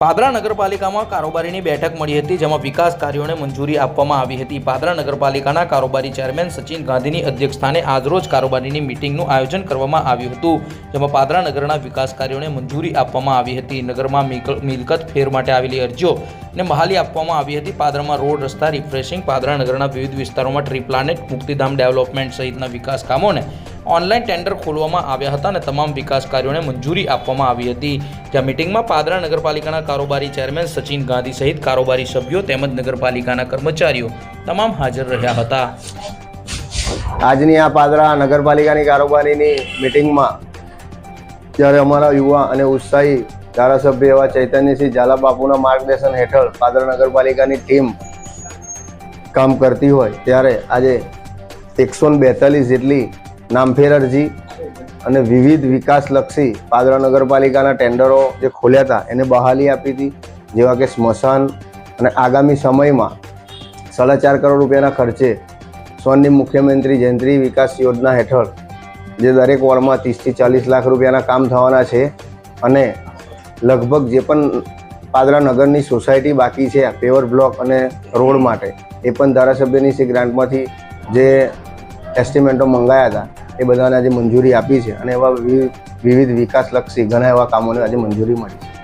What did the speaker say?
પાદરા નગરપાલિકામાં કારોબારીની બેઠક મળી હતી, જેમાં વિકાસ કાર્યોને મંજૂરી આપવામાં આવી હતી. પાદરા નગરપાલિકાના કારોબારી ચેરમેન સચિન ગાંધીની અધ્યક્ષસ્થાને આજરોજ કારોબારીની મિટિંગનું આયોજન કરવામાં આવ્યું હતું, જેમાં પાદરા નગરના વિકાસ કાર્યોને મંજૂરી આપવામાં આવી હતી. નગરમાં મિલક- મિલકત ફેર માટે આવેલી અરજીઓ ને બહાલી આપવામાં આવી હતી. પાદરામાં રોડ રસ્તા રિફ્રેશિંગ પાદરા નગરના વિવિધ વિસ્તારોમાં ટ્રી પ્લાનેટ, મુક્તિધામ ડેવલપમેન્ટ સહિતના વિકાસ કામોને ઓનલાઈન ટેન્ડર ખોલવામાં આવ્યા હતા અને તમામ વિકાસ કાર્યોને મંજૂરી આપવામાં આવી હતી. જ્યાં મિટિંગમાં પાદરા નગરપાલિકાના કારોબારી ચેરમેન સચિન ગાંધી સહિત કારોબારી સભ્યો તેમજ નગરપાલિકાના કર્મચારીઓ તમામ હાજર રહ્યા હતા. આજની આ પાદરા નગરપાલિકાની કારોબારીની મિટિંગમાં જ્યારે અમારા યુવા અને ઉત્સાહી ધારાસભ્ય એવા ચૈતન્યસિંહ ઝાલા બાપુના માર્ગદર્શન હેઠળ પાદરા નગરપાલિકાની ટીમ કામ કરતી હોય ત્યારે આજે એકસો બેતાલીસ જેટલી નામફેર અરજી અને વિવિધ વિકાસલક્ષી પાદરા નગરપાલિકાના ટેન્ડરો જે ખોલ્યા હતા, એને બહાલી આપી હતી, જેવા કે સ્મશાન અને આગામી સમયમાં સાડા ચાર કરોડ રૂપિયાના ખર્ચે સ્વર્ણિમ મુખ્યમંત્રી જયંત્રી વિકાસ યોજના હેઠળ જે દરેક વોર્ડમાં ત્રીસથી ચાલીસ લાખ રૂપિયાના કામ થવાના છે અને લગભગ જે પણ પાદરા નગરની સોસાયટી બાકી છે પેવર બ્લોક અને રોડ માટે, એ પણ ધારાસભ્યની સી ગ્રાન્ટમાંથી જે એસ્ટિમેન્ટો મંગાયા હતા એ બધાને આજે મંજૂરી આપી છે અને એવા વિવિધ વિકાસલક્ષી ઘણા એવા કામોને આજે મંજૂરી મળી છે.